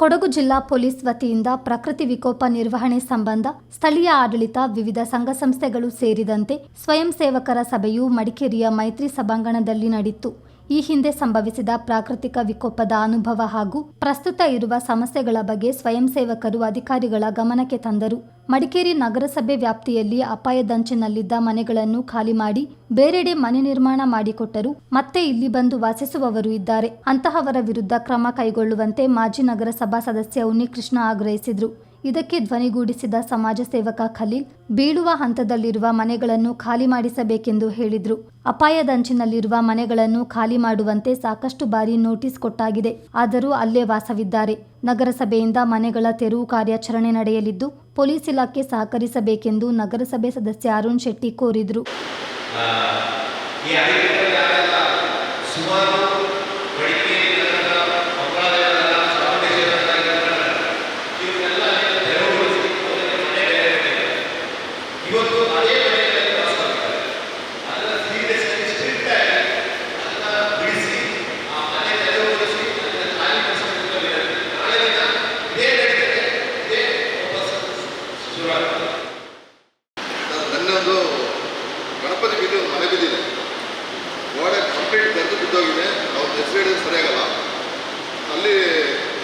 ಕೊಡಗು ಜಿಲ್ಲಾ ಪೊಲೀಸ್ ವತಿಯಿಂದ ಪ್ರಕೃತಿ ವಿಕೋಪ ನಿರ್ವಹಣೆ ಸಂಬಂಧ ಸ್ಥಳೀಯ ಆಡಳಿತ ವಿವಿಧ ಸಂಘ ಸಂಸ್ಥೆಗಳು ಸೇರಿದಂತೆ ಸ್ವಯಂ ಸೇವಕರ ಸಭೆಯು ಮಡಿಕೇರಿಯ ಮೈತ್ರಿ ಸಭಾಂಗಣದಲ್ಲಿ ನಡೆಯಿತು. ಈ ಹಿಂದೆ ಸಂಭವಿಸಿದ ಪ್ರಾಕೃತಿಕ ವಿಕೋಪದ ಅನುಭವ ಹಾಗೂ ಪ್ರಸ್ತುತ ಇರುವ ಸಮಸ್ಯೆಗಳ ಬಗ್ಗೆ ಸ್ವಯಂ ಸೇವಕರು ಅಧಿಕಾರಿಗಳ ಗಮನಕ್ಕೆ ತಂದರು. ಮಡಿಕೇರಿ ನಗರಸಭೆ ವ್ಯಾಪ್ತಿಯಲ್ಲಿ ಅಪಾಯದಂಚಿನಲ್ಲಿದ್ದ ಮನೆಗಳನ್ನು ಖಾಲಿ ಮಾಡಿ ಬೇರೆಡೆ ಮನೆ ನಿರ್ಮಾಣ ಮಾಡಿಕೊಟ್ಟರು. ಮತ್ತೆ ಇಲ್ಲಿ ಬಂದು ವಾಸಿಸುವವರು ಇದ್ದಾರೆ. ಅಂತಹವರ ವಿರುದ್ಧ ಕ್ರಮ ಕೈಗೊಳ್ಳುವಂತೆ ಮಾಜಿ ನಗರಸಭಾ ಸದಸ್ಯ ಉನ್ನಿಕೃಷ್ಣ ಆಗ್ರಹಿಸಿದರು. ಇದಕ್ಕೆ ಧ್ವನಿಗೂಡಿಸಿದ ಸಮಾಜ ಸೇವಕ ಖಲೀಲ್, ಬೀಳುವ ಹಂತದಲ್ಲಿರುವ ಮನೆಗಳನ್ನು ಖಾಲಿ ಮಾಡಿಸಬೇಕೆಂದು ಹೇಳಿದ್ರು. ಅಪಾಯದಂಚಿನಲ್ಲಿರುವ ಮನೆಗಳನ್ನು ಖಾಲಿ ಮಾಡುವಂತೆ ಸಾಕಷ್ಟು ಬಾರಿ ನೋಟಿಸ್ ಕೊಟ್ಟಾಗಿದೆ. ಆದರೂ ಅಲ್ಲೇ ವಾಸವಿದ್ದಾರೆ. ನಗರಸಭೆಯಿಂದ ಮನೆಗಳ ತೆರವು ಕಾರ್ಯಾಚರಣೆ ನಡೆಯಲಿದ್ದು, ಪೊಲೀಸ್ ಇಲಾಖೆ ಸಹಕರಿಸಬೇಕೆಂದು ನಗರಸಭೆ ಸದಸ್ಯ ಅರುಣ್ ಶೆಟ್ಟಿ ಕೋರಿದ್ರು ಆ, ಈ ಅಧಿಕಾರಿಗಳೆಲ್ಲ ಸುಮಾರು ಮಡಿಕೇರಿ ನಗರದ ಕೊಪ್ಪಳದಲ್ಲೆಲ್ಲ ಚಾಮುಂಡೇಶ್ವರಿ ಇವನ್ನೆಲ್ಲ ತೆರವುಗೊಳಿಸಿ ಅವರಿಗೆ ಮನೆ ಬೇರೆ ಬೇರೆ ಇದೆ. ಇವತ್ತು ಅದೇ ಮನೆಗಳಲ್ಲಿ ವಾಸವಾಗಿದ್ದಾರೆ ಅದನ್ನ ಸೀರಿಯಸ್ ಆಗಿ ಸ್ಟ್ರಿಕ್ಟ್ ಆಗಿ ಅದನ್ನ ಬಿಡಿಸಿ ಆ ಮನೆ ತೆರವುಗೊಳಿಸಿ ಅದನ್ನ ಖಾಲಿ ಮಾಡಿಸಬೇಕು ನಾಳೆ ದಿನ ಇದೇ ನಡೀತದೆ ಇದೇ ವಾಪಸ್ ಶುರುವಾಗ್ತದೆ ನನ್ನೊಂದು ಗಣಪತಿ ಬೀದಿ ಒಂದು ಮನೆ ಬಿದ್ದಿದೆ ಗೋಡೆ ಕಂಪ್ಲೀಟ್ ಬಿದ್ದೋಗಿದೆ ಅವ್ರ ಹೇಳಿದ್ರೆ ಸರಿಯಾಗಲ್ಲ. ಅಲ್ಲಿ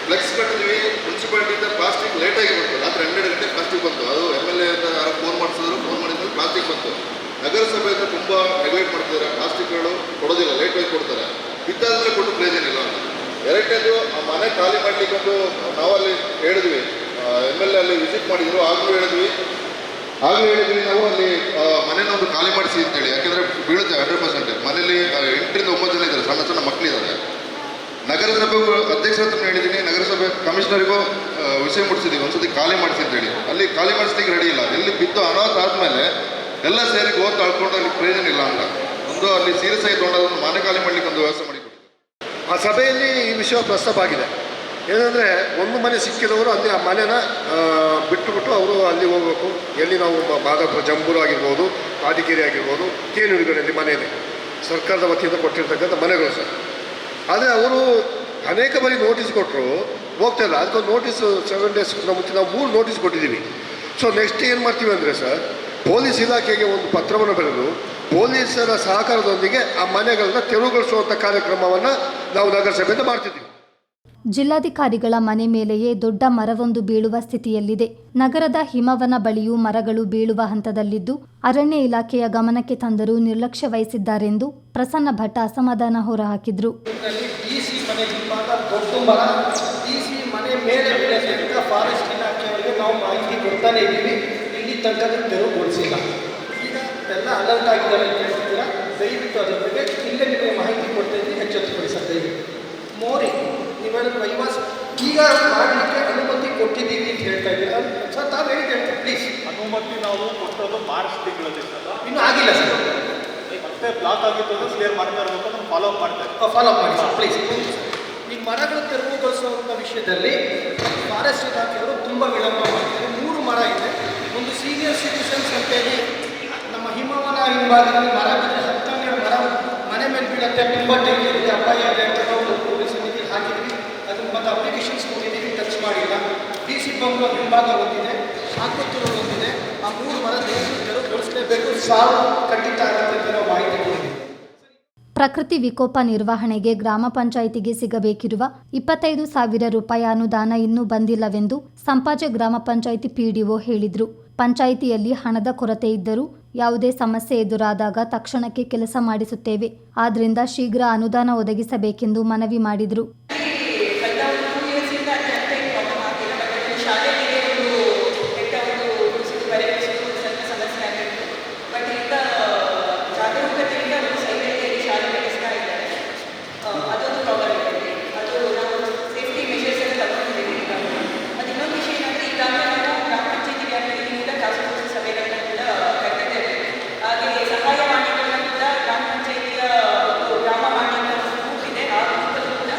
ಫ್ಲೆಕ್ಸ್ ಕಟ್ಟಿದ್ವಿ. ಮುನ್ಸಿಪಾಲಿಟಿಯಿಂದ ಪ್ಲಾಸ್ಟಿಕ್ ಲೇಟಾಗಿ ಬಂತು. ರಾತ್ರಿ ಹನ್ನೆರಡು ಗಂಟೆ ಪ್ಲಾಸ್ಟಿಕ್ ಬಂತು. ಅದು ಎಂ ಎಲ್ ಎ ಅಂತ ಯಾರೋ ಫೋನ್ ಮಾಡಿಸಿದ್ರು. ಫೋನ್ ಮಾಡಿದ್ರು ಪ್ಲಾಸ್ಟಿಕ್ ಬಂತು. ನಗರಸಭೆಯಿಂದ ತುಂಬ ನೆಗ್ಲೆಕ್ಟ್ ಮಾಡ್ತಿದ್ದಾರೆ. ಪ್ಲಾಸ್ಟಿಕ್ಗಳು ಕೊಡೋದಿಲ್ಲ. ಆಗಿ ಕೊಡ್ತಾರೆ. ಇದ್ದಾದ್ರೆ ಕೊಟ್ಟು ಪ್ರಯೋಜನ ಇಲ್ಲ ಅಂತ. ಎರಡನೇದು, ಆ ಮನೆ ಖಾಲಿ ಮಾಡ್ಲಿಕ್ಕೆ ಒಂದು ನಾವಲ್ಲಿ ಹೇಳಿದ್ವಿ. ಎಂ ಎಲ್ ಎ ಅಲ್ಲಿ ವಿಸಿಟ್ ಮಾಡಿದ್ರು. ಆಗಲೂ ಹೇಳಿದ್ವಿ. ಆಗಲೂ ಹೇಳಿದ್ವಿ ನಾವು ಅಲ್ಲಿ ಮನೇನ ಒಂದು ಖಾಲಿ ಮಾಡಿಸಿ ಅಂತೇಳಿ. ಯಾಕೆಂದ್ರೆ ಬೀಳುತ್ತೆ ಹಂಡ್ರೆಡ್ ಪರ್ಸೆಂಟ್ ಮನೇಲಿ ಎಂಟರಿಂದ ಒಂಬತ್ತು ಜನ ಇದ್ದಾರೆ, ಸಣ್ಣ ಸಣ್ಣ ಮಕ್ಕಳಿದ್ದಾರೆ ನಗರಸಭೆ ಅಧ್ಯಕ್ಷರ ಹತ್ರ ಹೇಳಿದ್ದೀನಿ. ನಗರಸಭೆ ಕಮಿಷನರಿಗೂ ವಿಷಯ ಮುಟ್ಟಿಸಿದ್ದೀವಿ ಒಂದ್ಸತಿ ಖಾಲಿ ಮಾಡಿಸಿ ಅಂತೇಳಿ. ಅಲ್ಲಿ ಖಾಲಿ ಮಾಡಿಸ್ಲಿಕ್ಕೆ ರೆಡಿ ಇಲ್ಲ. ಎಲ್ಲಿ ಬಿದ್ದು ಅನಾಥ ಆದ್ಮೇಲೆ ಎಲ್ಲ ಸೇರಿ ಗೋತ್ ಅಳ್ಕೊಂಡು ಅಲ್ಲಿ ಪ್ರಯೋಜನ ಇಲ್ಲ ಅಂತ. ಒಂದು ಅಲ್ಲಿ ಸೀರಿಯಸ್ ಆಗಿ ಒಂದು ಮನೆ ಖಾಲಿ ಮಾಡ್ಲಿಕ್ಕೆ ಒಂದು ವ್ಯವಸ್ಥೆ ಮಾಡಿಕೊಡಿ ಆ ಸಭೆಯಲ್ಲಿ ಈ ವಿಷಯ ಪ್ರಸ್ತಾಪ ಆಗಿದೆ. ಏನಂದರೆ, ಒಂದು ಮನೆ ಸಿಕ್ಕಿದವರು ಅಲ್ಲಿ ಆ ಮನೆನ ಬಿಟ್ಟುಬಿಟ್ಟು ಅವರು ಅಲ್ಲಿ ಹೋಗಬೇಕು. ಎಲ್ಲಿ ನಾವು ಮಾದಾಪುರ ಜಂಬೂರು ಆಗಿರ್ಬೋದು, ಆದಿಕೆರೆ ಆಗಿರ್ಬೋದು ತೇನುಡಿಗಳಲ್ಲಿ ಮನೆ ಸರ್ಕಾರದ ವತಿಯಿಂದ ಕೊಟ್ಟಿರ್ತಕ್ಕಂಥ ಮನೆಗಳು ಸರ್. ಆದರೆ ಅವರು ಅನೇಕ ಬಾರಿ ನೋಟಿಸ್ ಕೊಟ್ಟರು ಹೋಗ್ತಾ ಇಲ್ಲ. ಅದಕ್ಕೊಂದು ನೋಟಿಸ್ ಸೆವೆನ್ ಡೇಸ್ ಮುಂಚೆ ನಾವು ಮೂರು ನೋಟಿಸ್ ಕೊಟ್ಟಿದ್ದೀವಿ. ಸೊ ನೆಕ್ಸ್ಟ್ ಏನು ಮಾಡ್ತೀವಿ ಅಂದರೆ ಸರ್, ಪೊಲೀಸ್ ಇಲಾಖೆಗೆ ಒಂದು ಪತ್ರವನ್ನು ಬರೆದು, ಪೊಲೀಸರ ಸಹಕಾರದೊಂದಿಗೆ ಆ ಮನೆಗಳನ್ನ ತೆರವುಗೊಳಿಸುವಂಥ ಕಾರ್ಯಕ್ರಮವನ್ನು ನಾವು ನಗರಸಭೆಯಿಂದ ಮಾಡ್ತಿದ್ದೀವಿ. ಜಿಲ್ಲಾಧಿಕಾರಿಗಳ ಮನೆ ಮೇಲೆಯೇ ದೊಡ್ಡ ಮರವೊಂದು ಬೀಳುವ ಸ್ಥಿತಿಯಲ್ಲಿದೆ. ನಗರದ ಹಿಮವನ ಬಳಿಯೂ ಮರಗಳು ಬೀಳುವ ಹಂತದಲ್ಲಿದ್ದು, ಅರಣ್ಯ ಇಲಾಖೆಯ ಗಮನಕ್ಕೆ ತಂದರೂ ನಿರ್ಲಕ್ಷ್ಯ ವಹಿಸಿದ್ದಾರೆಂದು ಪ್ರಸನ್ನ ಭಟ್ಟ ಅಸಮಾಧಾನ ಹೊರಹಾಕಿದ್ರು. ದಯವಿಟ್ಟು ಅದರ ಸಿ ಮನೆ ಹಿಂಭಾಗ ದೊಡ್ಡ ಮರ ಡಿ ಸಿ ಮನೆ ಮೇಲೆ ಬೀಳತ್ತೆ ಅಂತ ಫಾರೆಸ್ಟ್ ಇಲಾಖೆಯವರಿಗೆ ನಾವು ಮಾಹಿತಿ ಕೊಡ್ತಾನೆ ಇದ್ದೀವಿ ಇಲ್ಲಿ ತನಕ ತೆರವುಗೊಳಿಸಿಲ್ಲ ಈಗ ಎಲ್ಲ ಅಲರ್ಟ್ ಆಗಿದ್ದಾರೆ ಅಂತ ಹೇಳ್ತೀರಾ ದಯವಿಟ್ಟು ಅದ್ರ ಬಗ್ಗೆ ಇಲ್ಲೇ ನಿಮಗೆ ಮಾಹಿತಿ ಕೊಡ್ತಾ ಇದ್ದೀನಿ ಎಚ್ಚೆತ್ತುಕೊಳ್ಳಿ ಸರ್ ದಯವಿಟ್ಟು ಮೋರಿ ನೀವೇನಾದ್ರು ವೈವಾಸ್ ಈಗ ಮಾಡಲಿಕ್ಕೆ ಅನುಮತಿ ಕೊಟ್ಟಿದ್ದೀವಿ ಅಂತ ಹೇಳ್ತಾ ಇದ್ದೀರಾ ಸರ್ ತಾವು ಹೇಳಿ ಹೇಳ್ತೀವಿ ಪ್ಲೀಸ್ ಅನುಮತಿ ನಾವು ಮಾರ್ಚ್ ಸರ್ ಇನ್ನೂ ಆಗಿಲ್ಲ ಸರ್. ಮತ್ತೆ ಬ್ಲಾಕ್ ಆಗಿತ್ತು ಅಂದ್ರೆ ಕ್ಲಿಯರ್ ಮಾಡ್ತಾ ಇರಬೇಕು ಅದನ್ನು ಫಾಲೋ ಅಪ್ ಮಾಡ್ತಾ. ಫಾಲೋ ಮಾಡಿ ಸರ್ ಪ್ಲೀಸ್ ಈ ಮರಗಳ ತೆರವುಗೊಳಿಸುವಂಥ ವಿಷಯದಲ್ಲಿ ಫಾರೆಸ್ಟ್ ಇಲಾಖೆಯವರು ತುಂಬ ವಿಳಂಬ ಮಾಡಿದ್ದಾರೆ ಮೂರು ಮರ ಇದೆ. ಒಂದು ಸೀನಿಯರ್ ಸಿಟಿಸನ್ಸ್ ಅಂತೇಳಿ ನಮ್ಮ ಹಿಮವನ ಹಿಂಭಾಗದಲ್ಲಿ ಮರ ಬಿದ್ದರೆ ಹತ್ತನ್ನೆರಡು ಮರ ಮನೆ ಮೇಲೆ ಬೀಳತ್ತೆ. ತುಂಬ ಇದೆ. ಅಪಾಯ ಇದೆ ಅಂತ ನಾವು ಪೊಲೀಸ್ ಸಮಿತಿಗೆ ಹಾಕಿದ್ವಿ. ಅದನ್ನು ಮತ್ತು ಅಪ್ಲಿಕೇಶನ್ಸ್ ಕೊಟ್ಟಿದ್ದೀವಿ. ಟಚ್ ಮಾಡಿಲ್ಲ. ಡಿ ಸಿ ಬಂಗ್ಲೋ ಹಿಂಭಾಗ ಒಂದಿದೆ. ಆಕೃತಿಗಳು ಒಂದಿದೆ. ಆ ಪ್ರಕೃತಿ ವಿಕೋಪ ನಿರ್ವಹಣೆಗೆ ಗ್ರಾಮ ಪಂಚಾಯಿತಿಗೆ ಸಿಗಬೇಕಿರುವ ಇಪ್ಪತ್ತೈದು ಸಾವಿರ ರೂಪಾಯಿ ಅನುದಾನ ಇನ್ನೂ ಬಂದಿಲ್ಲವೆಂದು ಸಂಪಾಜೆ ಗ್ರಾಮ ಪಂಚಾಯಿತಿ ಪಿಡಿಒ ಹೇಳಿದ್ರು. ಪಂಚಾಯಿತಿಯಲ್ಲಿ ಹಣದ ಕೊರತೆ ಇದ್ದರೂ ಯಾವುದೇ ಸಮಸ್ಯೆ ಎದುರಾದಾಗ ತಕ್ಷಣಕ್ಕೆ ಕೆಲಸ ಮಾಡಿಸುತ್ತೇವೆ. ಆದ್ದರಿಂದ ಶೀಘ್ರ ಅನುದಾನ ಒದಗಿಸಬೇಕೆಂದು ಮನವಿ ಮಾಡಿದ್ರು ಕಳೆದ ಒಂದು ಟೂ ಇಯರ್ಸಿಂದ ಅಲ್ಲಿ ಅಂತ ಏನು ಪ್ರಾಬ್ಲಮ್ ಆಗಿಲ್ಲ ಬಟ್ ಅಲ್ಲಿ ಶಾಲೆಗೆ ಒಂದು ಕೆಟ್ಟ ಒಂದು ರೂಲ್ಸ್ ಬರೆಯಿಸಲು ಸ್ವಲ್ಪ ಸಮಸ್ಯೆ ಆಗಿತ್ತು ಬಟ್ ಈಗ ಜಾಗರೂಕತೆಯಿಂದ ಒಂದು ಸೈಲೆಂಟಾಗಿ ಶಾಲೆ ನಡೆಸ್ತಾ ಇದ್ದಾರೆ ಆ, ಅದೊಂದು ಪ್ರಾಬ್ಲಮ್ ಇದೆ ಅದು ನಾವು ಸೇಫ್ಟಿ ಮೆಷರ್ಸ್ ಎಲ್ಲ ತಗೊಂಡಿದ್ದೀವಿ ಈಗ ಅದು ಇನ್ನೊಂದು ವಿಷಯ ಏನಂದರೆ ಈಗಾಗಲೇ ನಾವು ಗ್ರಾಮ ಪಂಚಾಯತಿ ವ್ಯಾಪ್ತಿಯಲ್ಲಿ ಕೂಡ ಟಾಸ್ಕ್ ಫೋರ್ಸ್ ಸಭೆಗಳನ್ನ ಕೂಡ ಕರೆದಿದ್ದೇವೆ ಹಾಗೆ ಸಹಾಯವಾಣಿಗಳನ್ನ ಕೂಡ ಗ್ರಾಮ ಪಂಚಾಯತಿಯ ಒಂದು ಗ್ರಾಮ ವಾಣಿ ಅಂತ ಒಂದು ಗ್ರೂಪ್ ಇದೆ ಆ ಗ್ರೂಪಲ್ಲೂ ಕೂಡ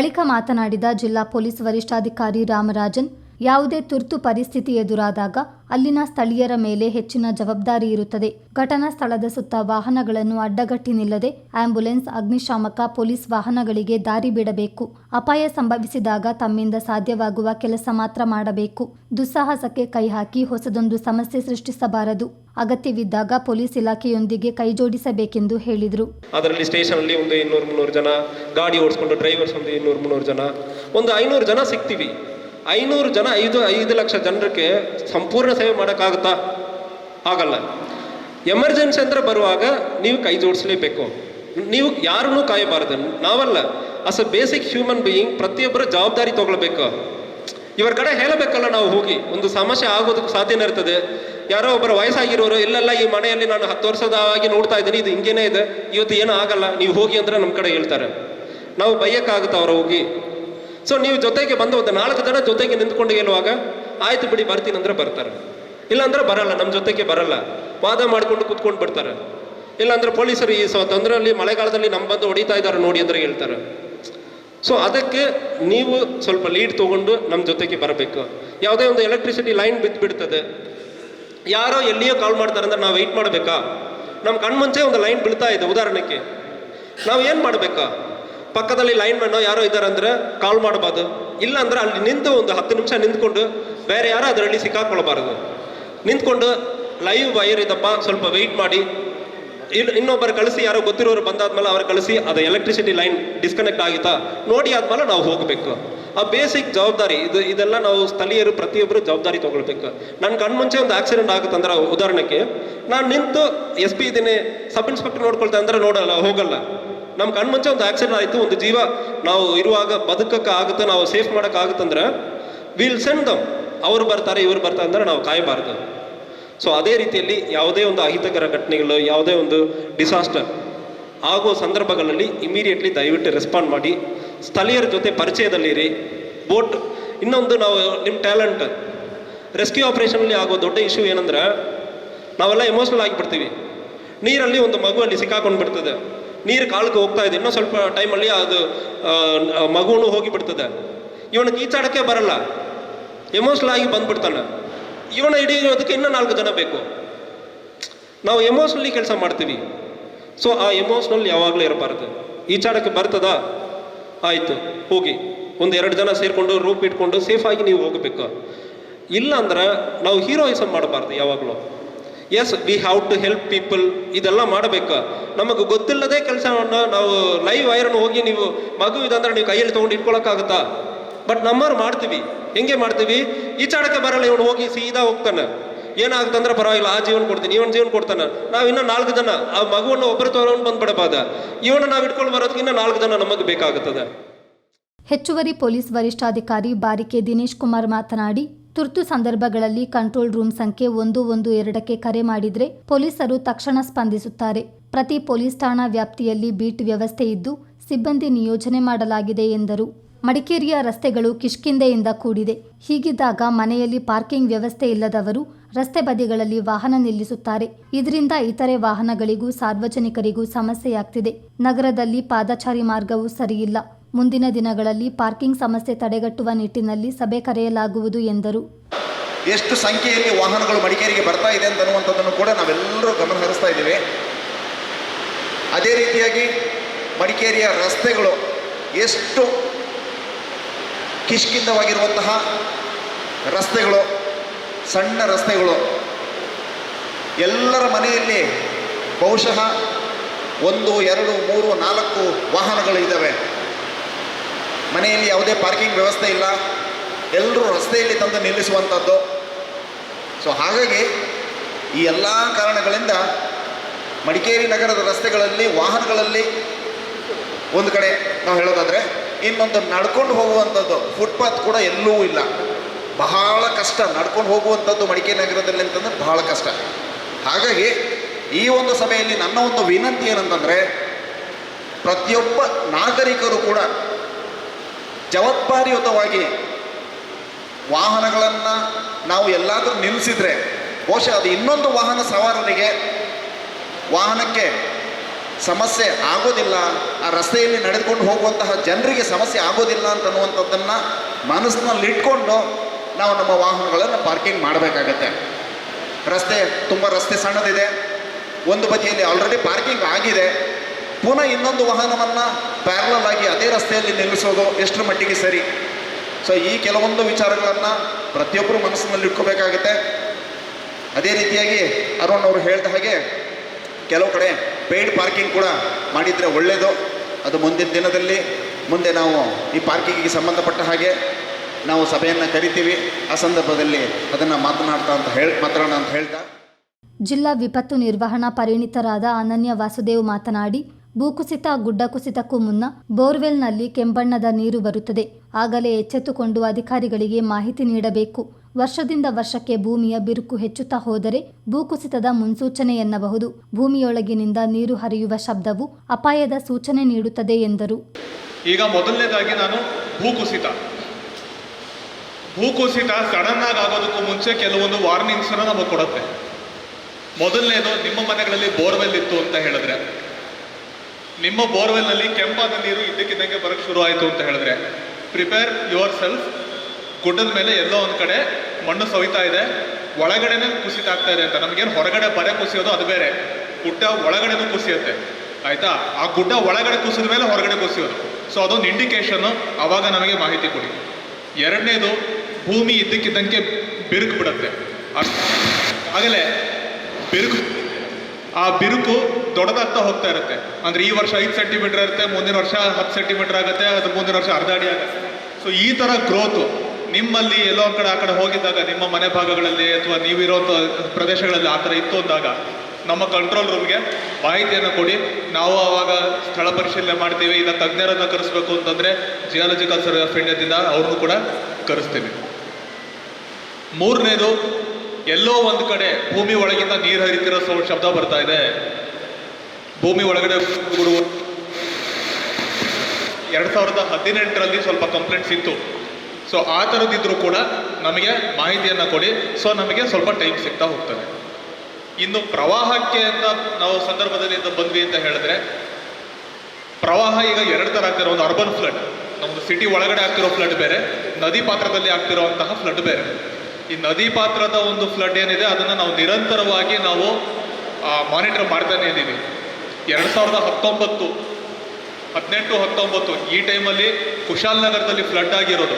ಬಳಿಕ ಮಾತನಾಡಿದ ಜಿಲ್ಲಾ ಪೊಲೀಸ್ ವರಿಷ್ಠಾಧಿಕಾರಿ ರಾಮರಾಜನ್ ಯಾವುದೇ ತುರ್ತು ಪರಿಸ್ಥಿತಿ ಎದುರಾದಾಗ ಅಲ್ಲಿನ ಸ್ಥಳೀಯರ ಮೇಲೆ ಹೆಚ್ಚಿನ ಜವಾಬ್ದಾರಿ ಇರುತ್ತದೆ. ಘಟನಾ ಸ್ಥಳದ ಸುತ್ತ ವಾಹನಗಳನ್ನು ಅಡ್ಡಗಟ್ಟಿ ನಿಲ್ಲದೆ ಆಂಬ್ಯುಲೆನ್ಸ್ ಅಗ್ನಿಶಾಮಕ, ಪೊಲೀಸ್ ವಾಹನಗಳಿಗೆ ದಾರಿ ಬಿಡಬೇಕು. ಅಪಾಯ ಸಂಭವಿಸಿದಾಗ ತಮ್ಮಿಂದ ಸಾಧ್ಯವಾಗುವ ಕೆಲಸ ಮಾತ್ರ ಮಾಡಬೇಕು. ದುಸ್ಸಾಹಸಕ್ಕೆ ಕೈ ಹಾಕಿ ಹೊಸದೊಂದು ಸಮಸ್ಯೆ ಸೃಷ್ಟಿಸಬಾರದು. ಅಗತ್ಯವಿದ್ದಾಗ ಪೊಲೀಸ್ ಇಲಾಖೆಯೊಂದಿಗೆ ಕೈಜೋಡಿಸಬೇಕೆಂದು ಹೇಳಿದರು. ಅದರಲ್ಲಿ ಸ್ಟೇಷನಲ್ಲಿ ಒಂದು ಇನ್ನೂರು ಮುನ್ನೂರು ಜನ, ಗಾಡಿ ಓಡಿಸ್ಕೊಂಡು ಡ್ರೈವರ್ಸ್ ಒಂದು ಇನ್ನೂರು ಮುನ್ನೂರು ಜನ, ಒಂದು ಐನೂರು ಜನ ಸಿಗ್ತೀವಿ. ಐನೂರು ಜನ, ಐದು ಐದು ಲಕ್ಷ ಜನರಿಗೆ ಸಂಪೂರ್ಣ ಸೇವೆ ಮಾಡೋಕ್ಕಾಗುತ್ತಾ? ಆಗಲ್ಲ. ಎಮರ್ಜೆನ್ಸಿ ಅಂದ್ರೆ ಬರುವಾಗ ನೀವು ಕೈ ಜೋಡಿಸ್ಲೇಬೇಕು. ನೀವು ಯಾರನ್ನೂ ಕಾಯಬಾರದು. ನಾವಲ್ಲ ಅಸ್ ಬೇಸಿಕ್ ಹ್ಯೂಮನ್ ಬೀಯಿಂಗ್ ಪ್ರತಿಯೊಬ್ಬರು ಜವಾಬ್ದಾರಿ ತಗೊಳ್ಬೇಕು. ಇವರ ಕಡೆ ಹೇಳಬೇಕಲ್ಲ ನಾವು ಹೋಗಿ. ಒಂದು ಸಮಸ್ಯೆ ಆಗೋದಕ್ಕೆ ಸಾಧ್ಯನೇ ಇರ್ತದೆ. ಯಾರೋ ಒಬ್ಬರು ವಯಸ್ಸಾಗಿರೋರು, ಇಲ್ಲೆಲ್ಲ ಈ ಮನೆಯಲ್ಲಿ ನಾನು ಹತ್ತು ವರ್ಷದ ಆಗಿ ನೋಡ್ತಾ ಇದ್ದೀನಿ, ಇದು ಹಿಂಗೇನೇ ಇದೆ. ಇವತ್ತು ಏನೂ ಆಗಲ್ಲ. ನೀವು ಹೋಗಿ ಅಂದ್ರೆ ನಮ್ಮ ಕಡೆ ಹೇಳ್ತಾರೆ. ನಾವು ಬೈಯಕ್ಕಾಗುತ್ತಾ ಅವ್ರು ಹೋಗಿ? ಸೊ ನೀವು ಜೊತೆಗೆ ಬಂದು ಒಂದು ನಾಲ್ಕು ಜನ ಜೊತೆಗೆ ನಿಂತ್ಕೊಂಡು ಹೇಳುವಾಗ, ಆಯ್ತು ಬಿಡಿ, ಬರ್ತೀನಿ ಅಂದ್ರೆ ಬರ್ತಾರೆ. ಇಲ್ಲಾಂದ್ರೆ ಬರಲ್ಲ ನಮ್ಮ ಜೊತೆಗೆ ಬರಲ್ಲ. ವಾದ ಮಾಡ್ಕೊಂಡು ಕುತ್ಕೊಂಡು ಬಿಡ್ತಾರೆ. ಇಲ್ಲಾಂದ್ರೆ ಪೊಲೀಸರು ಈ ಸೊ ತೊಂದರೆಯಲ್ಲಿ ಮಳೆಗಾಲದಲ್ಲಿ ನಮ್ಮ ಬಂದು ಹೊಡಿತಾ ಇದ್ದಾರೆ ನೋಡಿ ಅಂದ್ರೆ ಹೇಳ್ತಾರೆ. ಸೊ ಅದಕ್ಕೆ ನೀವು ಸ್ವಲ್ಪ ಲೀಡ್ ತಗೊಂಡು ನಮ್ಮ ಜೊತೆಗೆ ಬರಬೇಕು. ಯಾವುದೇ ಒಂದು ಎಲೆಕ್ಟ್ರಿಸಿಟಿ ಲೈನ್ ಬಿದ್ದು ಬಿಡ್ತದೆ ಯಾರೋ ಎಲ್ಲಿಯೋ ಕಾಲ್ ಮಾಡ್ತಾರೆ ಅಂದ್ರೆ ನಾವು ವೆಯ್ಟ್ ಮಾಡಬೇಕಾ? ನಮ್ಮ ಕಣ್ಮುಂಚೆ ಒಂದು ಲೈನ್ ಬೀಳ್ತಾ ಇದೆ, ಉದಾಹರಣೆಗೆ. ನಾವು ಏನು ಮಾಡಬೇಕಾ? ಪಕ್ಕದಲ್ಲಿ ಲೈನ್ ಮ್ಯಾನೋ ಯಾರೋ ಇದ್ದಾರಂದ್ರೆ ಕಾಲ್ ಮಾಡಬಾರ್ದು. ಇಲ್ಲ ಅಂದ್ರೆ ಅಲ್ಲಿ ನಿಂತು ಒಂದು ಹತ್ತು ನಿಮಿಷ ನಿಂತ್ಕೊಂಡು ಬೇರೆ ಯಾರು ಅದರಲ್ಲಿ ಸಿಕ್ಕಾಕೊಳ್ಬಾರ್ದು ನಿಂತ್ಕೊಂಡು ಲೈವ್ ವೈರ್ ಇದಪ್ಪ, ಸ್ವಲ್ಪ ವೆಯ್ಟ್ ಮಾಡಿ. ಇನ್ನು ಇನ್ನೊಬ್ಬರು ಕಳಿಸಿ, ಯಾರೋ ಗೊತ್ತಿರೋರು ಬಂದಾದ್ಮೇಲೆ ಅವ್ರು ಕಳಿಸಿ, ಅದು ಎಲೆಕ್ಟ್ರಿಸಿಟಿ ಲೈನ್ ಡಿಸ್ಕನೆಕ್ಟ್ ಆಗಿತ್ತಾ, ನೋಡಿ ಆದ್ಮೇಲೆ ನಾವು ಹೋಗಬೇಕು. ಆ ಬೇಸಿಕ್ ಜವಾಬ್ದಾರಿ, ಇದು, ಇದೆಲ್ಲ ನಾವು ಸ್ಥಳೀಯರು ಪ್ರತಿಯೊಬ್ಬರು ಜವಾಬ್ದಾರಿ ತಗೊಳ್ಬೇಕು. ನನ್ನ ಕಣ್ಮುಂಚೆ ಒಂದು ಆಕ್ಸಿಡೆಂಟ್ ಆಗುತ್ತಂದ್ರೆ ಉದಾಹರಣೆಗೆ, ನಾನು ನಿಂತು ಎಸ್ ಪಿ ಇದ್ದೀನಿ ಸಬ್ ಇನ್ಸ್ಪೆಕ್ಟರ್ ನೋಡ್ಕೊಳ್ತಾ ಅಂದ್ರೆ ನೋಡಲ್ಲ, ಹೋಗಲ್ಲ. ನಮ್ಮ ಕಣ್ಮುಂಚೆ ಒಂದು ಆಕ್ಸಿಡೆಂಟ್ ಆಯಿತು, ಒಂದು ಜೀವ ನಾವು ಇರುವಾಗ ಬದುಕಕ್ಕೆ ಆಗುತ್ತೆ, ನಾವು ಸೇಫ್ ಮಾಡೋಕ್ಕಾಗುತ್ತಂದ್ರೆ ವಿಲ್ ಸೆಂಡ್ ದಮ್ ಅವ್ರು ಬರ್ತಾರೆ, ಇವ್ರು ಬರ್ತಾರೆ ಅಂದ್ರೆ ನಾವು ಕಾಯಬಾರ್ದು. ಸೊ ಅದೇ ರೀತಿಯಲ್ಲಿ ಯಾವುದೇ ಒಂದು ಅಹಿತಕರ ಘಟನೆಗಳು, ಯಾವುದೇ ಒಂದು ಡಿಸಾಸ್ಟರ್ ಆಗೋ ಸಂದರ್ಭಗಳಲ್ಲಿ ಇಮಿಡಿಯೇಟ್ಲಿ ದಯವಿಟ್ಟು ರೆಸ್ಪಾಂಡ್ ಮಾಡಿ. ಸ್ಥಳೀಯರ ಜೊತೆ ಪರಿಚಯದಲ್ಲಿರಿ. ಬೋಟ್ ಇನ್ನೊಂದು ನಾವು ನಿಮ್ಮ ಟ್ಯಾಲೆಂಟ್ ರೆಸ್ಕ್ಯೂ ಆಪ್ರೇಷನಲ್ಲಿ ಆಗೋ ದೊಡ್ಡ ಇಶ್ಯೂ ಏನಂದ್ರೆ, ನಾವೆಲ್ಲ ಎಮೋಷ್ನಲ್ ಆಗಿಬಿಡ್ತೀವಿ. ನೀರಲ್ಲಿ ಒಂದು ಮಗು ಅಲ್ಲಿ ಸಿಕ್ಕಾಕೊಂಡು ಬಿಡ್ತದೆ ನೀರು ಕಾಲಕ್ಕೆ ಹೋಗ್ತಾ ಇದೆ. ಇನ್ನೂ ಸ್ವಲ್ಪ ಟೈಮಲ್ಲಿ ಅದು ಮಗುನು ಹೋಗಿ ಬಿಡ್ತದೆ ಇವನಿಗೆ ಈಚಾಡಕ್ಕೆ ಬರಲ್ಲ. ಎಮೋಷನಲ್ ಆಗಿ ಬಂದ್ಬಿಡ್ತಾನೆ. ಇವನ ಹಿಡಿಯೋದಕ್ಕೆ ಇನ್ನೂ ನಾಲ್ಕು ಜನ ಬೇಕು. ನಾವು ಎಮೋಷ್ನಲಿ ಕೆಲಸ ಮಾಡ್ತೀವಿ. ಸೊ ಆ ಎಮೋಷನಲ್ ಯಾವಾಗಲೂ ಇರಬಾರ್ದು. ಈಚಾಡೋಕ್ಕೆ ಬರ್ತದಾ? ಆಯಿತು, ಹೋಗಿ. ಒಂದು ಎರಡು ಜನ ಸೇರಿಕೊಂಡು ರೂಪ್ ಇಟ್ಕೊಂಡು ಸೇಫಾಗಿ ನೀವು ಹೋಗಬೇಕು. ಇಲ್ಲ ಅಂದ್ರೆ ನಾವು ಹೀರೋಯಿಸಮ್ ಮಾಡಬಾರ್ದು ಯಾವಾಗಲೂ. Yes we have to help people ಇದೆಲ್ಲ ಮಾಡಬೇಕು. ನಮಗೆ ಗೊತ್ತಿಲ್ಲದೆ ಕೆಲಸವನ್ನು ನಾವು ಲೈವ್ ವೈರನ್ನು ಹೋಗಿ ನೀವು ಮಗು ಇದಂದ್ರೆ ನೀವು ಕೈಯಲ್ಲಿ ತೊಗೊಂಡು ಇಟ್ಕೊಳಕ್ಕಾಗುತ್ತಾ? ಬಟ್ ನಮ್ಮವ್ರು ಮಾಡ್ತೀವಿ. ಹೆಂಗೆ ಮಾಡ್ತೀವಿ? ಈಚಾಡಕ್ಕೆ ಬರಲ್ಲ ಇವನು ಹೋಗಿ ಸೀದಾ ಹೋಗ್ತಾನೆ. ಏನಾಗುತ್ತೆ ಅಂದ್ರೆ ಪರವಾಗಿಲ್ಲ, ಆ ಜೀವನ ಕೊಡ್ತೀನಿ, ಇವನ್ ಜೀವನ ಕೊಡ್ತಾನೆ. ನಾವು ಇನ್ನೂ ನಾಲ್ಕು ಜನ, ಆ ಮಗುವನ್ನು ಒಬ್ಬರು ತಗೊಂಡು ಬಂದ್ಬಿಡಬಾದ. ಇವನ್ನ ನಾವು ಇಟ್ಕೊಂಡು ಬರೋದಕ್ಕೆ ಇನ್ನೂ ನಾಲ್ಕು ಜನ ನಮಗೆ ಬೇಕಾಗುತ್ತದೆ. ಹೆಚ್ಚುವರಿ ಪೊಲೀಸ್ ವರಿಷ್ಠಾಧಿಕಾರಿ ಬಾರಿಕೆ ದಿನೇಶ್ ಕುಮಾರ್ ಮಾತನಾಡಿ ತುರ್ತು ಸಂದರ್ಭಗಳಲ್ಲಿ ಕಂಟ್ರೋಲ್ ರೂಮ್ ಸಂಖ್ಯೆ ಒಂದು ಒಂದು ಎರಡಕ್ಕೆ ಕರೆ ಮಾಡಿದರೆ ಪೊಲೀಸರು ತಕ್ಷಣ ಸ್ಪಂದಿಸುತ್ತಾರೆ. ಪ್ರತಿ ಪೊಲೀಸ್ ಠಾಣಾ ವ್ಯಾಪ್ತಿಯಲ್ಲಿ ಬೀಟ್ ವ್ಯವಸ್ಥೆ ಇದ್ದು ಸಿಬ್ಬಂದಿ ನಿಯೋಜನೆ ಮಾಡಲಾಗಿದೆ ಎಂದರು. ಮಡಿಕೇರಿಯ ರಸ್ತೆಗಳು ಕಿಷ್ಕಿಂದೆಯಿಂದ ಕೂಡಿದೆ. ಹೀಗಿದ್ದಾಗ ಮನೆಯಲ್ಲಿ ಪಾರ್ಕಿಂಗ್ ವ್ಯವಸ್ಥೆ ಇಲ್ಲದವರು ರಸ್ತೆ ಬದಿಗಳಲ್ಲಿ ವಾಹನ ನಿಲ್ಲಿಸುತ್ತಾರೆ. ಇದರಿಂದ ಇತರೆ ವಾಹನಗಳಿಗೂ ಸಾರ್ವಜನಿಕರಿಗೂ ಸಮಸ್ಯೆಯಾಗ್ತಿದೆ. ನಗರದಲ್ಲಿ ಪಾದಚಾರಿ ಮಾರ್ಗವೂ ಸರಿಯಿಲ್ಲ. ಮುಂದಿನ ದಿನಗಳಲ್ಲಿ ಪಾರ್ಕಿಂಗ್ ಸಮಸ್ಯೆ ತಡೆಗಟ್ಟುವ ನಿಟ್ಟಿನಲ್ಲಿ ಸಭೆ ಕರೆಯಲಾಗುವುದು ಎಂದರು. ಎಷ್ಟು ಸಂಖ್ಯೆಯಲ್ಲಿ ವಾಹನಗಳು ಮಡಿಕೇರಿಗೆ ಬರ್ತಾ ಇದೆ ಅಂತ ಅನ್ನುವಂಥದ್ದನ್ನು ಕೂಡ ನಾವೆಲ್ಲರೂ ಗಮನ ಹರಿಸ್ತಾ ಇದ್ದೀವಿ. ಅದೇ ರೀತಿಯಾಗಿ ಮಡಿಕೇರಿಯ ರಸ್ತೆಗಳು ಎಷ್ಟು ಕಿಷ್ಕಿಂದವಾಗಿರುವಂತಹ ರಸ್ತೆಗಳು, ಸಣ್ಣ ರಸ್ತೆಗಳು, ಎಲ್ಲರ ಮನೆಯಲ್ಲಿ ಬಹುಶಃ ಒಂದು, ಎರಡು, ಮೂರು, ನಾಲ್ಕು ವಾಹನಗಳು ಇದ್ದಾವೆ. ಮನೆಯಲ್ಲಿ ಯಾವುದೇ ಪಾರ್ಕಿಂಗ್ ವ್ಯವಸ್ಥೆ ಇಲ್ಲ. ಎಲ್ಲರೂ ರಸ್ತೆಯಲ್ಲಿ ತಂದು ನಿಲ್ಲಿಸುವಂಥದ್ದು. ಸೊ ಹಾಗಾಗಿ ಈ ಎಲ್ಲ ಕಾರಣಗಳಿಂದ ಮಡಿಕೇರಿ ನಗರದ ರಸ್ತೆಗಳಲ್ಲಿ, ವಾಹನಗಳಲ್ಲಿ ಒಂದು ಕಡೆ ನಾವು ಹೇಳೋದಾದರೆ, ಇನ್ನೊಂದು ನಡ್ಕೊಂಡು ಹೋಗುವಂಥದ್ದು. ಫುಟ್ಪಾತ್ ಕೂಡ ಎಲ್ಲೂ ಇಲ್ಲ. ಬಹಳ ಕಷ್ಟ. ನಡ್ಕೊಂಡು ಹೋಗುವಂಥದ್ದು ಮಡಿಕೇರಿ ನಗರದಲ್ಲಿ ಅಂತಂದರೆ ಬಹಳ ಕಷ್ಟ. ಹಾಗಾಗಿ ಈ ಒಂದು ಸಭೆಯಲ್ಲಿ ನನ್ನ ಒಂದು ವಿನಂತಿ ಏನಂತಂದರೆ, ಪ್ರತಿಯೊಬ್ಬ ನಾಗರಿಕರು ಕೂಡ ಜವಾಬ್ದಾರಿಯುತವಾಗಿ ವಾಹನಗಳನ್ನು ನಾವು ಎಲ್ಲಾದರೂ ನಿಲ್ಲಿಸಿದರೆ ಬಹುಶಃ ಅದು ಇನ್ನೊಂದು ವಾಹನ ಸವಾರರಿಗೆ ವಾಹನಕ್ಕೆ ಸಮಸ್ಯೆ ಆಗೋದಿಲ್ಲ, ಆ ರಸ್ತೆಯಲ್ಲಿ ನಡೆದುಕೊಂಡು ಹೋಗುವಂತಹ ಜನರಿಗೆ ಸಮಸ್ಯೆ ಆಗೋದಿಲ್ಲ ಅಂತನ್ನುವಂಥದ್ದನ್ನು ಮನಸ್ಸಿನಲ್ಲಿ ಇಟ್ಕೊಂಡು ನಾವು ನಮ್ಮ ವಾಹನಗಳನ್ನು ಪಾರ್ಕಿಂಗ್ ಮಾಡಬೇಕಾಗತ್ತೆ. ರಸ್ತೆ ತುಂಬ ರಸ್ತೆ ಸಣ್ಣದಿದೆ. ಒಂದು ಬದಿಯಲ್ಲಿ ಆಲ್ರೆಡಿ ಪಾರ್ಕಿಂಗ್ ಆಗಿದೆ. ಪುನಃ ಇನ್ನೊಂದು ವಾಹನವನ್ನು ಪ್ಯಾರಲಲ್ ಆಗಿ ಅದೇ ರಸ್ತೆಯಲ್ಲಿ ನಿಲ್ಲಿಸೋದು ಎಷ್ಟರ ಮಟ್ಟಿಗೆ ಸರಿ? ಸೊ ಈ ಕೆಲವೊಂದು ವಿಚಾರಗಳನ್ನು ಪ್ರತಿಯೊಬ್ಬರು ಮನಸ್ಸಿನಲ್ಲಿ ಇಟ್ಕೋಬೇಕಾಗತ್ತೆ. ಅದೇ ರೀತಿಯಾಗಿ ಅರುಣ್ ಅವರು ಹೇಳಿದ ಹಾಗೆ, ಕೆಲವು ಕಡೆ ಪೇಯ್ಡ್ ಪಾರ್ಕಿಂಗ್ ಕೂಡ ಮಾಡಿದರೆ ಒಳ್ಳೆಯದು ಅದು ಮುಂದಿನ ದಿನದಲ್ಲಿ, ಮುಂದೆ ನಾವು ಈ ಪಾರ್ಕಿಂಗಿಗೆ ಸಂಬಂಧಪಟ್ಟ ಹಾಗೆ ನಾವು ಸಭೆಯನ್ನು ಕರಿತೀವಿ. ಆ ಸಂದರ್ಭದಲ್ಲಿ ಅದನ್ನು ಮಾತನಾಡ್ತಾ ಅಂತ ಹೇಳಿ, ಮಾತಾಡೋಣ ಅಂತ ಹೇಳ್ತಾ. ಜಿಲ್ಲಾ ವಿಪತ್ತು ನಿರ್ವಹಣಾ ಪರಿಣಿತರಾದ ಅನನ್ಯ ವಾಸುದೇವ್ ಮಾತನಾಡಿ ಭೂಕುಸಿತ ಗುಡ್ಡ ಕುಸಿತಕ್ಕೂ ಮುನ್ನ ಬೋರ್ವೆಲ್ನಲ್ಲಿ ಕೆಂಬಣ್ಣದ ನೀರು ಬರುತ್ತದೆ. ಆಗಲೇ ಎಚ್ಚೆತ್ತುಕೊಂಡು ಅಧಿಕಾರಿಗಳಿಗೆ ಮಾಹಿತಿ ನೀಡಬೇಕು. ವರ್ಷದಿಂದ ವರ್ಷಕ್ಕೆ ಭೂಮಿಯ ಬಿರುಕು ಹೆಚ್ಚುತ್ತಾ ಹೋದರೆ ಭೂಕುಸಿತದ ಮುನ್ಸೂಚನೆ ಎನ್ನಬಹುದು. ಭೂಮಿಯೊಳಗಿನಿಂದ ನೀರು ಹರಿಯುವ ಶಬ್ದವು ಅಪಾಯದ ಸೂಚನೆ ನೀಡುತ್ತದೆ ಎಂದರು. ಈಗ ಮೊದಲನೇದಾಗಿ ನಾನು ಭೂಕುಸಿತ. ಭೂಕುಸಿತ ಸಡನ್ ಆಗಿ ಆಗೋದಕ್ಕೂ ಮುಂಚೆ ಕೆಲವೊಂದು ವಾರ್ನಿಂಗ್ಸನ್ನು ನಮಗೆ ಕೊಡುತ್ತೆ. ಮೊದಲನೇದು ನಿಮ್ಮ ಮನೆಗಳಲ್ಲಿ ಬೋರ್ವೆಲ್ ಇತ್ತು ಅಂತ ಹೇಳಿದ್ರೆ ನಿಮ್ಮ ಬೋರ್ವೆಲ್ನಲ್ಲಿ ಕೆಂಪಾದ ನೀರು ಇದ್ದಕ್ಕಿದ್ದಂಗೆ ಬರಕ್ಕೆ ಶುರು ಆಯಿತು ಅಂತ ಹೇಳಿದ್ರೆ, ಪ್ರಿಪೇರ್ ಯುವರ್ ಸೆಲ್ಫ್. ಗುಡ್ಡದ ಮೇಲೆ ಎಲ್ಲೋ ಒಂದು ಕಡೆ ಮಣ್ಣು ಸವಿತಾ ಇದೆ. ಒಳಗಡೆನೇ ಕುಸಿತ ಆಗ್ತಾ ಇದೆ ಅಂತ. ನಮಗೇನು ಹೊರಗಡೆ ಬರೆ ಕುಸಿಯೋದು ಅದು ಬೇರೆ. ಗುಡ್ಡ ಒಳಗಡೆನೂ ಕುಸಿಯುತ್ತೆ. ಆಯ್ತಾ? ಆ ಗುಡ್ಡ ಒಳಗಡೆ ಕುಸಿದ ಮೇಲೆ ಹೊರಗಡೆ ಕುಸಿಯೋದು. ಸೊ ಅದೊಂದು ಇಂಡಿಕೇಶನ್ ಆವಾಗ ನಮಗೆ ಮಾಹಿತಿ ಕೊಡಿ. ಎರಡನೇದು, ಭೂಮಿ ಇದ್ದಕ್ಕಿದ್ದಂಗೆ ಬಿರುಕು ಬಿಡುತ್ತೆ. ಆಗಲೇ, ಬಿರುಕು ಆ ಬಿರುಕು ದೊಡ್ಡದಾಗ್ತಾ ಹೋಗ್ತಾ ಇರುತ್ತೆ. ಅಂದ್ರೆ ಈ ವರ್ಷ ಐದು ಸೆಂಟಿಮೀಟರ್ ಇರುತ್ತೆ, ಮುಂದಿನ ವರ್ಷ ಹತ್ತು ಸೆಂಟಿಮೀಟರ್ ಆಗುತ್ತೆ ಅದು ಮುಂದಿನ ವರ್ಷ ಅರ್ಧ ಅಡಿ ಆಗುತ್ತೆ. ಸೊ ಈ ಥರ ಗ್ರೋತು ನಿಮ್ಮಲ್ಲಿ ಎಲ್ಲೋ ಕಡೆ ಆ ಕಡೆ ಹೋಗಿದ್ದಾಗ, ನಿಮ್ಮ ಮನೆ ಭಾಗಗಳಲ್ಲಿ ಅಥವಾ ನೀವಿರೋ ಪ್ರದೇಶಗಳಲ್ಲಿ ಆ ಥರ ಇತ್ತು ಅಂದಾಗ, ನಮ್ಮ ಕಂಟ್ರೋಲ್ ರೂಮ್ಗೆ ಮಾಹಿತಿಯನ್ನು ಕೊಡಿ. ನಾವು ಆವಾಗ ಸ್ಥಳ ಪರಿಶೀಲನೆ ಮಾಡ್ತೀವಿ ಇಲ್ಲ ತಜ್ಞರನ್ನು ಕರೆಸ್ಬೇಕು ಅಂತಂದರೆ ಜಿಯಾಲಜಿಕಲ್ ಸರ್ವೆ ಆಫ್ ಇಂಡಿಯಾದಿಂದ ಅವ್ರನ್ನೂ ಕೂಡ ಕರೆಸ್ತೀವಿ ಮೂರನೇದು ಎಲ್ಲೋ ಒಂದು ಕಡೆ ಭೂಮಿ ಒಳಗಿಂದ ನೀರು ಹರಿತಿರೋ ಶಬ್ದ ಬರ್ತಾ ಇದೆ. ಭೂಮಿ ಒಳಗಡೆ ಎರಡು ಸಾವಿರದ ಹದಿನೆಂಟರಲ್ಲಿ ಸ್ವಲ್ಪ ಕಂಪ್ಲೇಂಟ್ಸ್ ಇತ್ತು. ಸೊ ಆ ಥರದಿದ್ದರೂ ಕೂಡ ನಮಗೆ ಮಾಹಿತಿಯನ್ನು ಕೊಡಿ. ಸೊ ನಮಗೆ ಸ್ವಲ್ಪ ಟೈಮ್ ಸಿಗ್ತಾ ಹೋಗ್ತದೆ. ಇನ್ನು ಪ್ರವಾಹಕ್ಕೆ ಅಂತ ನಾವು ಸಂದರ್ಭದಲ್ಲಿ ಬಂದ್ವಿ ಅಂತ ಹೇಳಿದ್ರೆ, ಪ್ರವಾಹ ಈಗ ಎರಡು ಥರ ಆಗ್ತಿರೋ ಒಂದು ಅರ್ಬನ್ ಫ್ಲಡ್ ನಮ್ಮದು ಸಿಟಿ ಒಳಗಡೆ ಆಗ್ತಿರೋ ಫ್ಲಡ್ ಬೇರೆ, ನದಿ ಪಾತ್ರದಲ್ಲಿ ಆಗ್ತಿರೋಂತಹ ಫ್ಲಡ್ ಬೇರೆ. ಈ ನದಿ ಪಾತ್ರದ ಒಂದು ಫ್ಲಡ್ ಏನಿದೆ, ಅದನ್ನು ನಾವು ನಿರಂತರವಾಗಿ ನಾವು ಮಾನಿಟರ್ ಮಾಡ್ತಾನೆ ಇದ್ದೀವಿ. ಎರಡು ಸಾವಿರದ ಹತ್ತೊಂಬತ್ತು, ಹದಿನೆಂಟು, ಹತ್ತೊಂಬತ್ತು, ಈ ಟೈಮಲ್ಲಿ ಕುಶಾಲನಗರದಲ್ಲಿ ಫ್ಲಡ್ ಆಗಿರೋದು.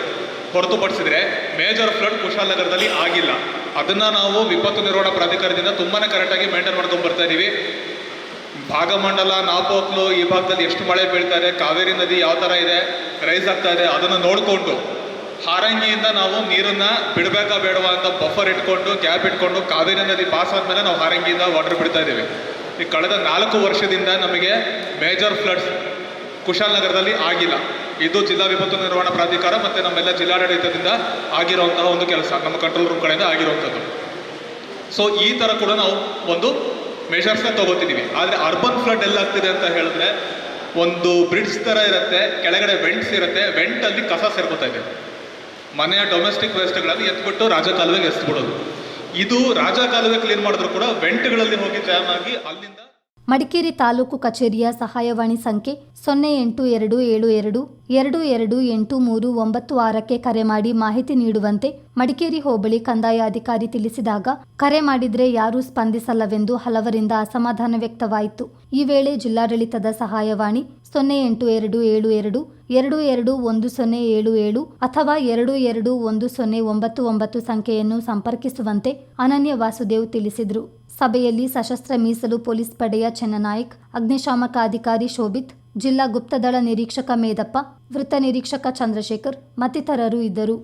ಹೊರತುಪಡಿಸಿದ್ರೆ ಮೇಜರ್ ಫ್ಲಡ್ ಕುಶಾಲನಗರದಲ್ಲಿ ಆಗಿಲ್ಲ. ಅದನ್ನು ನಾವು ವಿಪತ್ತು ನಿರ್ವಹಣಾ ಪ್ರಾಧಿಕಾರದಿಂದ ತುಂಬಾ ಕರೆಕ್ಟಾಗಿ ಮೇಂಟೈನ್ ಮಾಡ್ಕೊಂಡು ಬರ್ತಾ ಇದ್ದೀವಿ. ಭಾಗಮಂಡಲ, ನಾಪೋಕ್ಲು ಈ ಭಾಗದಲ್ಲಿ ಎಷ್ಟು ಮಳೆ ಬೀಳ್ತಾರೆ ಕಾವೇರಿ ನದಿ ಯಾವ ಥರ ಇದೆ ರೈಸ್ ಆಗ್ತಾ ಇದೆ, ಅದನ್ನು ನೋಡಿಕೊಂಡು ಹಾರಂಗಿಯಿಂದ ನಾವು ನೀರನ್ನ ಬಿಡಬೇಕಾ ಬೇಡವಾ ಅಂತ ಬಫರ್ ಇಟ್ಕೊಂಡು ಗ್ಯಾಪ್ ಇಟ್ಕೊಂಡು, ಕಾವೇರಿ ನದಿ ಪಾಸ್ ಆದ್ಮೇಲೆ ನಾವು ಹಾರಂಗಿಯಿಂದ ವಾಟರ್ ಬಿಡ್ತಾ ಇದ್ದೀವಿ. ಈ ಕಳೆದ ನಾಲ್ಕು ವರ್ಷದಿಂದ ನಮಗೆ ಮೇಜರ್ ಫ್ಲಡ್ಸ್ ಕುಶಾಲನಗರದಲ್ಲಿ ಆಗಿಲ್ಲ. ಇದು ಜಿಲ್ಲಾ ವಿಪತ್ತು ನಿರ್ವಹಣಾ ಪ್ರಾಧಿಕಾರ ಮತ್ತು ನಮ್ಮೆಲ್ಲ ಜಿಲ್ಲಾಡಳಿತದಿಂದ ಆಗಿರುವಂತಹ ಒಂದು ಕೆಲಸ. ನಮ್ಮ ಕಂಟ್ರೋಲ್ ರೂಮ್ ಕಡೆಯಿಂದ ಆಗಿರುವಂಥದ್ದು. ಸೊ ಈ ಥರ ಕೂಡ ನಾವು ಒಂದು ಮೆಷರ್ಸ್ನ ತಗೋತಿದ್ದೀವಿ ಆದರೆ ಅರ್ಬನ್ ಫ್ಲಡ್ ಎಲ್ಲಾಗ್ತಿದೆ ಅಂತ ಹೇಳಿದ್ರೆ ಒಂದು ಬ್ರಿಡ್ಜ್ ಥರ ಇರುತ್ತೆ, ಕೆಳಗಡೆ ವೆಂಟ್ಸ್ ಇರುತ್ತೆ ವೆಂಟಲ್ಲಿ ಕಸ ಸೇರ್ಕೋತಾ ಇದೆ ಮನೆಯ ಡೊಮೆಸ್ಟಿಕ್ ವೇಸ್ಟ್ಗಳನ್ನು ಎತ್ಬಿಟ್ಟು ರಾಜಕಾಲುವೆಗೆ ಎಸ್ಬಿಡೋದು. ಇದು ರಾಜಕಾಲುವೆ ಕ್ಲೀನ್ ಮಾಡಿದ್ರು ಕೂಡ, ವೆಂಟ್ಗಳಲ್ಲಿ ಹೋಗಿ ಜಾಮ್ ಆಗಿ ಅಲ್ಲಿಂದ ಮಡಿಕೇರಿ ತಾಲೂಕು ಕಚೇರಿಯ ಸಹಾಯವಾಣಿ ಸಂಖ್ಯೆ ಸೊನ್ನೆ ಎಂಟು ಎರಡು ಏಳು ಎರಡು ಎರಡು ಎರಡು ಎಂಟು ಮೂರು ಒಂಬತ್ತು ಆರಕ್ಕೆ ಕರೆ ಮಾಡಿ ಮಾಹಿತಿ ನೀಡುವಂತೆ ಮಡಿಕೇರಿ ಹೋಬಳಿ ಕಂದಾಯ ಅಧಿಕಾರಿ ತಿಳಿಸಿದಾಗ, ಕರೆ ಮಾಡಿದ್ರೆ ಯಾರೂ ಸ್ಪಂದಿಸಲ್ಲವೆಂದು ಹಲವರಿಂದ ಅಸಮಾಧಾನ ವ್ಯಕ್ತವಾಯಿತು. ಈ ವೇಳೆ ಜಿಲ್ಲಾಡಳಿತದ ಸಹಾಯವಾಣಿ ಸೊನ್ನೆ ಎಂಟು ಎರಡು ಏಳು ಎರಡು ಎರಡು ಎರಡು ಒಂದು ಸೊನ್ನೆ ಏಳು ಏಳು ಅಥವಾ ಎರಡು ಎರಡು ಒಂದು ಸೊನ್ನೆ ಒಂಬತ್ತು ಒಂಬತ್ತು ಸಂಖ್ಯೆಯನ್ನು ಸಂಪರ್ಕಿಸುವಂತೆ ಅನನ್ಯ ವಾಸುದೇವ್ ತಿಳಿಸಿದರು. ಸಭೆಯಲ್ಲಿ ಸಶಸ್ತ್ರ ಮೀಸಲು ಪೊಲೀಸ್ ಪಡೆಯ ಚೆನ್ನನಾಯಕ್, ಅಗ್ನಿಶಾಮಕ ಅಧಿಕಾರಿ ಶೋಭಿತ್, ಜಿಲ್ಲಾ ಗುಪ್ತದಳ ನಿರೀಕ್ಷಕ ಮೇದಪ್ಪ, ವೃತ್ತ ನಿರೀಕ್ಷಕ ಚಂದ್ರಶೇಖರ್ ಮತ್ತಿತರರು ಇದ್ದರು.